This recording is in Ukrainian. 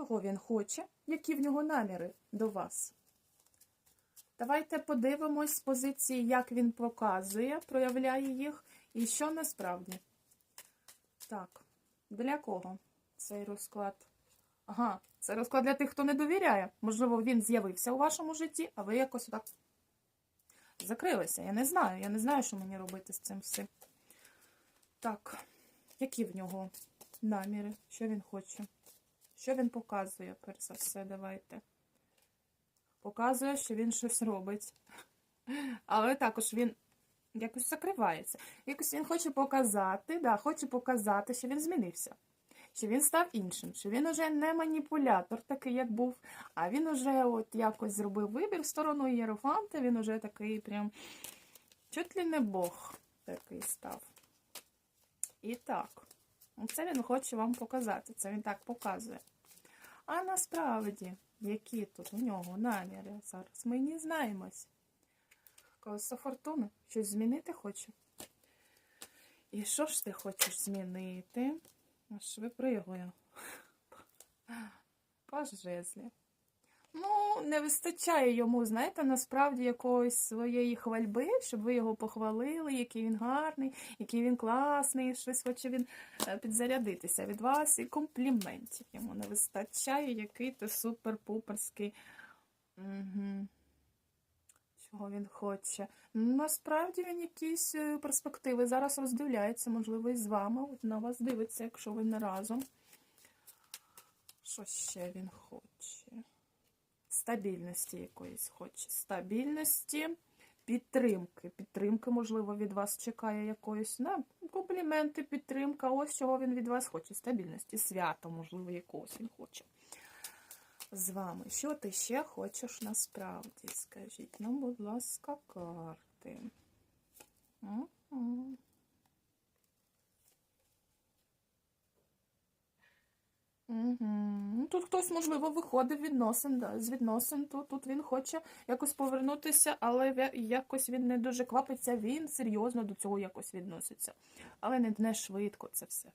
чого він хоче, які в нього наміри до вас. Давайте подивимось з позиції, як він показує, проявляє їх, і що насправді. Так, для кого цей розклад? Ага, це розклад для тих, хто не довіряє. Можливо, він з'явився у вашому житті, а ви якось так закрилися. Я не знаю. Я не знаю, що мені робити з цим всім. Так, які в нього наміри? Що він хоче? Що він показує, перш за все, давайте. Показує, що він щось робить. Але також він якось закривається. Якось він хоче показати, да, хоче показати, що він змінився. Що він став іншим, що він уже не маніпулятор, такий, як був, а він уже от якось зробив вибір в сторону Єрофанта, він уже такий прям чуть ли не Бог такий став. І так, це він хоче вам показати, це він так показує. А насправді, які тут у нього наміри? Зараз ми не знаємось. Колесо фортуни. Щось змінити хоче. І що ж ти хочеш змінити? Аж випригую. Жезлі. Ну, не вистачає йому, знаєте, насправді якоїсь своєї хвальби, щоб ви його похвалили, який він гарний, який він класний, щось хоче він е, підзарядитися від вас, і компліментів йому не вистачає, який то супер-пуперський. Угу. Чого він хоче? Насправді він якісь е, перспективи зараз роздивляється, можливо, і з вами. От на вас дивиться, якщо ви не разом. Що ще він хоче? Стабільності якоїсь хоче. Стабільності, підтримки. Підтримки, можливо, від вас чекає якоїсь. На компліменти, підтримка. Ось чого він від вас хоче. Стабільності, свято, можливо, якогось він хоче. З вами. Що ти ще хочеш насправді? Скажіть нам, будь ласка, карти. Угу. Угу. Тут хтось, можливо, виходив відносин, з відносин. Тут, тут він хоче якось повернутися, але якось він не дуже квапиться, він серйозно до цього якось відноситься. Але не, не швидко це все.